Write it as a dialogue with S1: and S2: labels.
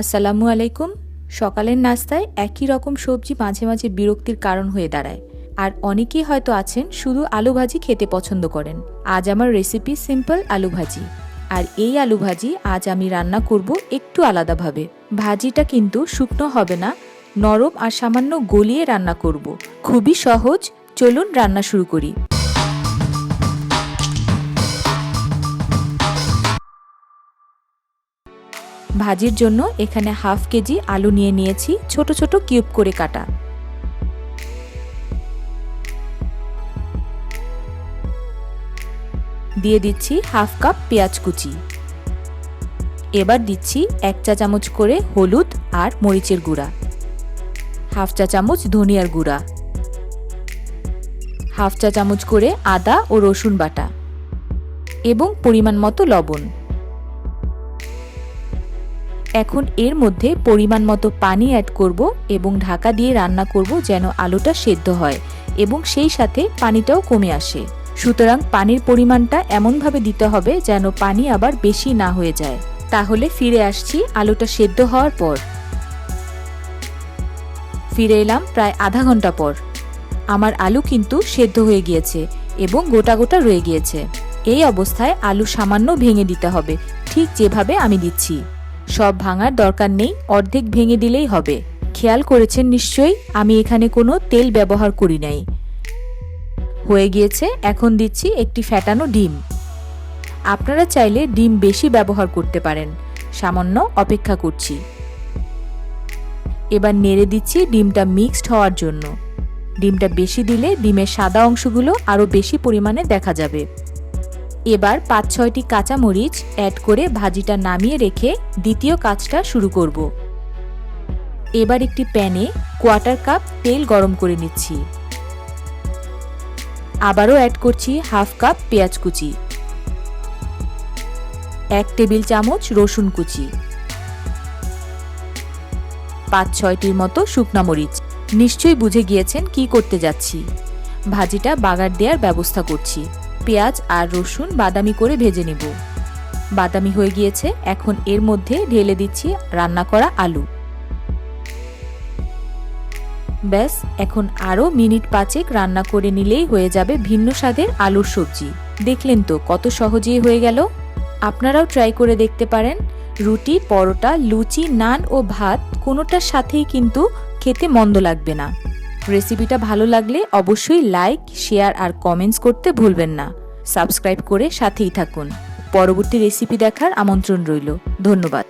S1: আসসালামু আলাইকুম। সকালের নাস্তায় একই রকম সবজি মাঝে মাঝে বিরক্তির কারণ হয়ে দাঁড়ায়। আর অনেকেই হয়তো আছেন শুধু আলু ভাজি খেতে পছন্দ করেন। আজ আমার রেসিপি সিম্পল আলু ভাজি। আর এই আলু ভাজি আজ আমি রান্না করব একটু আলাদাভাবে। ভাজিটা কিন্তু শুকনো হবে না, নরম আর সামান্য গলিয়ে রান্না করব। খুবই সহজ, চলুন রান্না শুরু করি। ভাজির জন্য এখানে হাফ কেজি আলু নিয়ে নিয়েছি, ছোট ছোট কিউব করে কাটা। দিয়ে দিচ্ছি হাফ কাপ পেঁয়াজ কুচি। এবার দিচ্ছি এক চা চামচ করে হলুদ আর মরিচের গুঁড়া। হাফ চা চামচ ধনিয়ার গুঁড়া। হাফ চা চামচ করে আদা ও রসুন বাটা। এবং পরিমাণ মতো লবণ। এখন এর মধ্যে পরিমাণ মতো পানি অ্যাড করব এবং ঢাকা দিয়ে রান্না করব যেন আলুটা সেদ্ধ হয় এবং সেই সাথে পানিটাও কমে আসে। সুতরাং পানির পরিমাণটা এমনভাবে দিতে হবে যেন পানি আবার বেশি না হয়ে যায়। তাহলে ফিরে আসছি আলুটা সেদ্ধ হওয়ার পর। ফিরে এলাম প্রায় আধা ঘণ্টা পর। আমার আলু কিন্তু সেদ্ধ হয়ে গিয়েছে এবং গোটা গোটা রয়ে গিয়েছে। এই অবস্থায় আলু সামান্য ভেঙে দিতে হবে, ঠিক যেভাবে আমি দিচ্ছি। সব ভাঙার দরকার নেই, অর্ধেক ভেঙে দিলেই হবে। খেয়াল করেছেন নিশ্চয়ই? আমি এখানে কোনো তেল ব্যবহার করি নাই। হয়ে গিয়েছে, এখন দিচ্ছি একটি ফ্যাটানো ডিম। আপনারা চাইলে ডিম বেশি ব্যবহার করতে পারেন। সামান্য অপেক্ষা করছি। এবার নেড়ে দিচ্ছি ডিমটা মিক্সড হওয়ার জন্য। ডিমটা বেশি দিলে ডিমের সাদা অংশগুলো আরও বেশি পরিমাণে দেখা যাবে। এবার পাঁচ ছয়টি কাঁচামরিচ অ্যাড করে ভাজিটা নামিয়ে রেখে দ্বিতীয় কাজটা শুরু করব। এবার একটি প্যানে কোয়ার্টার কাপ তেল গরম করে নিচ্ছি। আবারও অ্যাড করছি হাফ কাপ পেঁয়াজ কুচি। এক টেবিল চামচ রসুন কুচি। পাঁচ ছয়টির মতো শুকনা মরিচ। নিশ্চয়ই বুঝে গিয়েছেন কি করতে যাচ্ছি। ভাজিটা বাগার দেওয়ার ব্যবস্থা করছি। পেঁয়াজ আর রসুন বাদামি করে ভেজে নেব। বাদামি হয়ে গিয়েছে, এখন এর মধ্যে ঢেলে দিচ্ছি রান্না করা আলু। ব্যাস, এখন আরও মিনিট পাঁচেক রান্না করে নিলেই হয়ে যাবে ভিন্ন স্বাদের আলুর সবজি। দেখলেন তো কত সহজেই হয়ে গেল। আপনারাও ট্রাই করে দেখতে পারেন, রুটি, পরোটা, লুচি, নান ও ভাত কোনোটার সাথেই কিন্তু খেতে মন্দ লাগবে না। রেসিপিটা ভালো লাগলে অবশ্যই লাইক, শেয়ার আর কমেন্টস করতে ভুলবেন না। সাবস্ক্রাইব করে সাথেই থাকুন। পরবর্তী রেসিপি দেখার আমন্ত্রণ রইল। ধন্যবাদ।